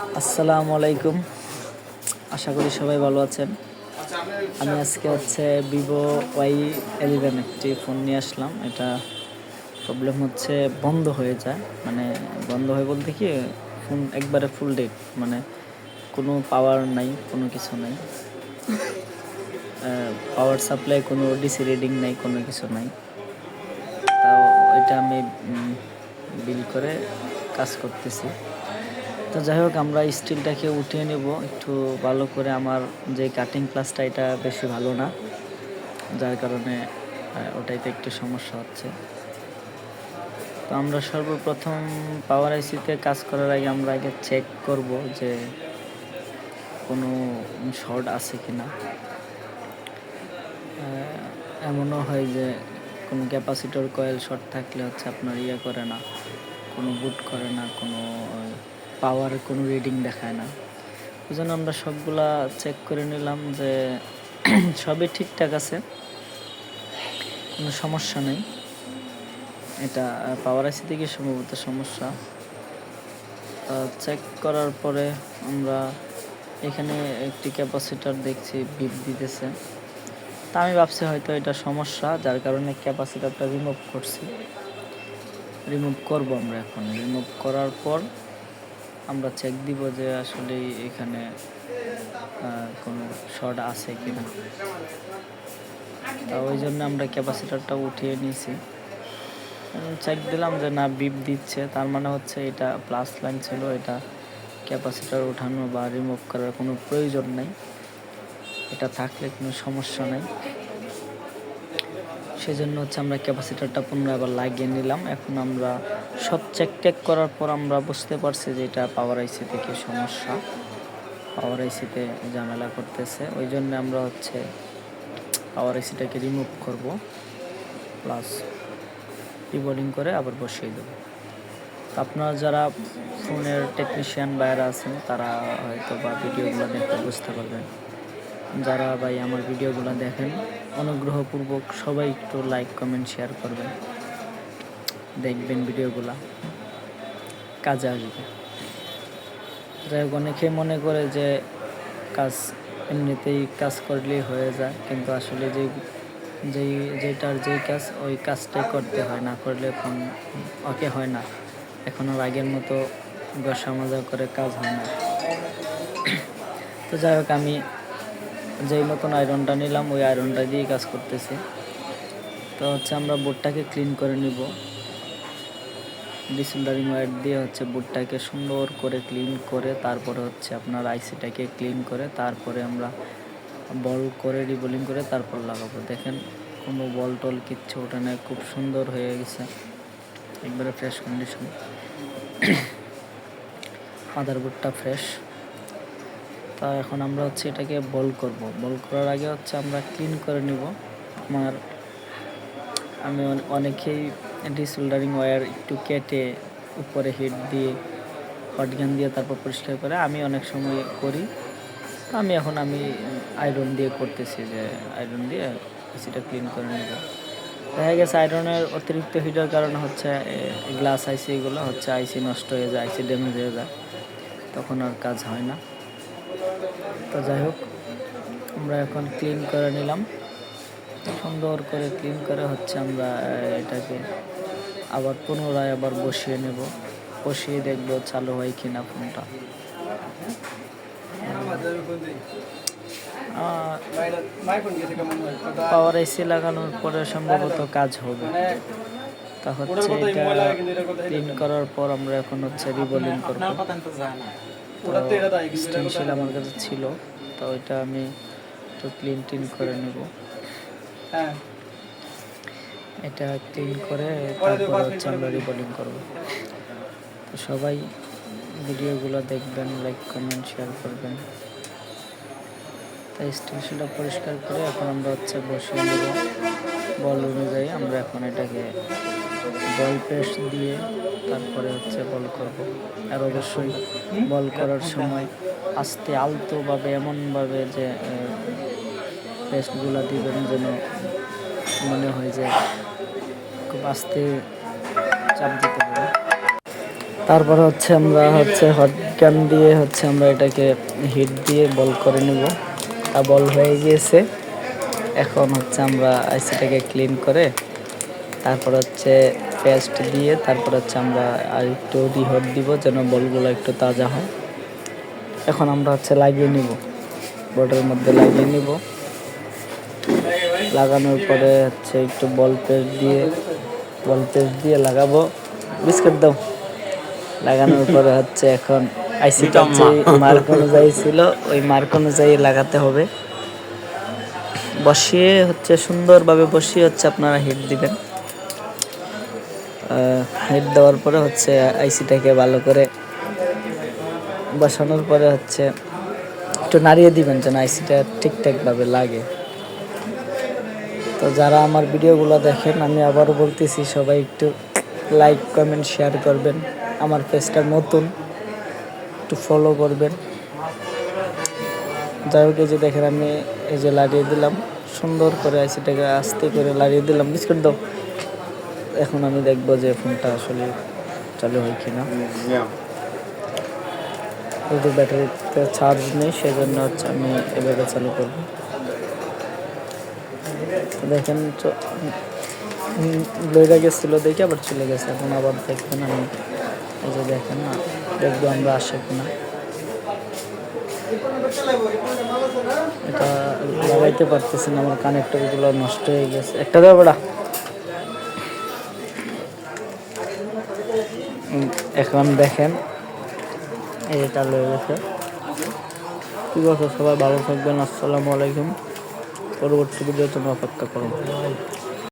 আসসালামু আলাইকুম। আশা করি সবাই ভালো আছেন। আমি আজকে হচ্ছে ভিভো ওয়াই এলিভেন একটি ফোন নিয়ে আসলাম। এটা প্রবলেম হচ্ছে বন্ধ হয়ে যায়। মানে বন্ধ হয় বলতে কি, ফোন একবারে ফুল ডেট মানে কোনো পাওয়ার নাই, কোনো কিছু নাই। পাওয়ার সাপ্লাই কোনো ডিসি রিডিং নাই, কোনো কিছু নাই। তাও এটা আমি বিল করে কাজ করতেছি। তো যাই হোক, আমরা স্টিলটাকে উঠিয়ে নেব। একটু ভালো করে আমার যে কাটিং ক্লাসটা এটা বেশি ভালো না। যার কারণে ওটাইতে একটু সমস্যা হচ্ছে। তো আমরা সর্বপ্রথম পাওয়ার আইসিতে কাজ করার আগে আমরা আগে চেক করব যে কোনো শর্ট আছে কি না এমনও হয় যে কোনো ক্যাপাসিটর কয়েল শর্ট থাকলে হচ্ছে আপনার ইয়ে করে না, কোনো বুট করে না, কোনো পাওয়ার কোনো রিডিং দেখায় না। ওই জন্য আমরা সবগুলা চেক করে নিলাম যে সবই ঠিকঠাক আছে। কোনো সমস্যা নেই। এটা পাওয়ার আইসি থেকে সম্ভবত সমস্যা। চেক করার পরে আমরা এখানে একটি ক্যাপাসিটার দেখছি বিপ দিতেছে। তা আমি ভাবছি হয়তো এটা সমস্যা, যার কারণে ক্যাপাসিটারটা রিমুভ করছি। রিমুভ করব আমরা এখন। রিমুভ করার পর আমরা চেক দিব যে আসলে এখানে কোনো শর্ট আছে কি না তা ওই জন্য আমরা ক্যাপাসিটারটা উঠিয়ে নিয়েছি। চেক দিলাম যে না বিপ দিচ্ছে। তার মানে হচ্ছে এটা প্লাস লাইন ছিল, এটা ক্যাপাসিটার ওঠানো বা রিমুভ করার কোনো প্রয়োজন নেই। এটা থাকলে কোনো সমস্যা নেই। সেজন্য হচ্ছে আমরা ক্যাপাসিটারটা পুনরায় আবার লাগিয়ে নিলাম। এখন আমরা সব চেক টেক করার পর আমরা বুঝতে পারছি যে এটা পাওয়ার আইসি থেকে সমস্যা। পাওয়ার আইসিতে ঝামেলা করতেছে। ওই জন্য আমরা হচ্ছে পাওয়ার আইসিটাকে রিমুভ করব। প্লাস রিবোলিং করে আবার বসিয়ে দেবো। আপনারা যারা ফোনের টেকনিশিয়ান বাইরে আছেন, তারা হয়তো বা ভিডিওগুলো দেখে বুঝতে পারবেন। যারা ভাই আমার ভিডিওগুলো দেখেন, অনুগ্রহপূর্বক সবাই একটু লাইক কমেন্ট শেয়ার করবেন। দেখবেন ভিডিওগুলা। কাজে আসবে। যাই হোক, অনেকে মনে করে যে কাজ এমনিতেই কাজ করলেই হয়ে যায়, কিন্তু আসলে যে যেই যেটার যেই কাজ, ওই কাজটাই করতে হয়, না করলে এখন ওকে হয় না। এখন আর আগের মতো বসা মজা করে কাজ হয় না। তো যাই হোক, আমি যেই নতুন আয়রনটা নিলাম, ওই আয়রনটা দিয়েই কাজ করতেছি। তো হচ্ছে আমরা বোর্ডটাকে ক্লিন করে নিব। ডিসেন্ডারিং ওয়ার দিয়ে হচ্ছে বোর্ডটাকে সুন্দর করে ক্লিন করে, তারপরে হচ্ছে আপনার আইসিটাকে ক্লিন করে, তারপরে আমরা বল করে, রিবোলিং করে তারপর লাগাবো। দেখেন, কোনো বল টল কিচ্ছু ওটা নেই খুব সুন্দর হয়ে গেছে। একবারে ফ্রেশ কন্ডিশন মাদারবোর্ডটা ফ্রেশ তা এখন আমরা হচ্ছে এটাকে বল করব। বল করার আগে হচ্ছে আমরা ক্লিন করে নিব। আমার, আমি অনে- অনেকেই ডিসোল্ডারিং ওয়্যার একটু কেটে উপরে হিট দিয়ে হটগান দিয়ে তারপর পরিষ্কার করে আমি অনেক সময় করি। আমি এখন আমি আয়রন দিয়ে করতেছি যে আয়রন দিয়ে সেটা ক্লিন করে নেব। দেখা গেছে আয়রনের অতিরিক্ত হিটের কারণে হচ্ছে গ্লাস আইসি এগুলো হচ্ছে আইসি নষ্ট হয়ে যায় আইসি ড্যামেজ হয়ে যায়। তখন আর কাজ হয় না। তো যাই হোক, আমরা এখন ক্লিন করে নিলাম। সুন্দর করে ক্লিন করে হচ্ছে আমরা এটাকে আবার পুনরায় আবার বসিয়ে নেব। বসিয়ে দেখব চালু হয় কিনা ফোনটা। পাওয়ার এসি লাগানোর পরে সম্ভবত কাজ হবে। তা হচ্ছে এটা ক্লিন করার পর আমরা এখন হচ্ছে রিবোলিং করব। স্টেনশিল আমার কাছে ছিল তো ওইটা আমি একটু ক্লিন টিন করে নেব। এটা ক্লিন করে তারপর হচ্ছে আমরা রিবোলিং করব। তো সবাই ভিডিওগুলো দেখবেন লাইক কমেন্ট শেয়ার করবেন। তাই স্টেনশিলটা পরিষ্কার করে এখন আমরা হচ্ছে বসিয়ে নেব বল অনুযায়ী আমরা এখন এটাকে বল দিয়ে তারপরে হচ্ছে বল করব। আর অবশ্যই বল করার সময় আস্তে আলতোভাবে, এমনভাবে যে পেস্টগুলো দিবেন যেন মনে হয় যে খুব আস্তে চাপ দিতে পারে। তারপর হচ্ছে আমরা হচ্ছে হট গান দিয়ে হচ্ছে আমরা এটাকে হিট দিয়ে বল করে নেব। তা বল হয়ে গিয়েছে। এখন হচ্ছে আমরা আইসিটাকে ক্লিন করে তারপর হচ্ছে পেস্ট দিয়ে তারপর হচ্ছে আমরা আর একটু রিহট দিব যেন বলগুলো একটু তাজা হয়। এখন আমরা হচ্ছে লাগিয়ে নিব। বোর্ডের মধ্যে লাগিয়ে নিব। লাগানোর পরে হচ্ছে একটু বল পেস্ট দিয়ে বল পেস্ট দিয়ে লাগাবো। বিস্কুট দাও। লাগানোর পরে হচ্ছে এখন আইসিটা যে মার্ক অনুযায়ী ছিল ওই মার্ক অনুযায়ী লাগাতে হবে। বসিয়ে হচ্ছে সুন্দরভাবে বসিয়ে হচ্ছে আপনারা হিট দিবেন। হিট দেওয়ার পরে হচ্ছে আইসিটাকে ভালো করে বসানোর পরে হচ্ছে একটু নাড়িয়ে দিবেন যেন আইসিটা ঠিকঠাকভাবে লাগে। তো যারা আমার ভিডিওগুলো দেখেন, আমি আবারও বলতেছি, সবাই একটু লাইক কমেন্ট শেয়ার করবেন। আমার পেজটা নতুন, একটু ফলো করবেন। যাই হোক, এই যে দেখেন, আমি এই যে লাগিয়ে দিলাম। সুন্দর করে আইসিটাকে আস্তে করে লাগিয়ে দিলাম। বিস্কুট দাও। এখন আমি দেখব যে ফোনটা আসলে চালু হয় কিনা। যেহেতু ব্যাটারিতে চার্জ নেই সেজন্য হচ্ছে আমি এভাবে চালু করব। দেখেন তো লইরা গেছিল দেখে আবার চলে গেছে। এখন আবার দেখবেন আমি এই যে দেখেন না দেখব আমরা আসে কিনা। এটা লাগাইতে পারতেছি না আমার কানেক্টরগুলো নষ্ট হয়ে গেছে। একটা দেবো এখন দেখেন, এই যে চালু হয়ে গেছে। ঠিক আছে সবাই ভালো থাকবেন। আসসালামু আলাইকুম। পরবর্তী ভিডিও তোমরা অপেক্ষা করুন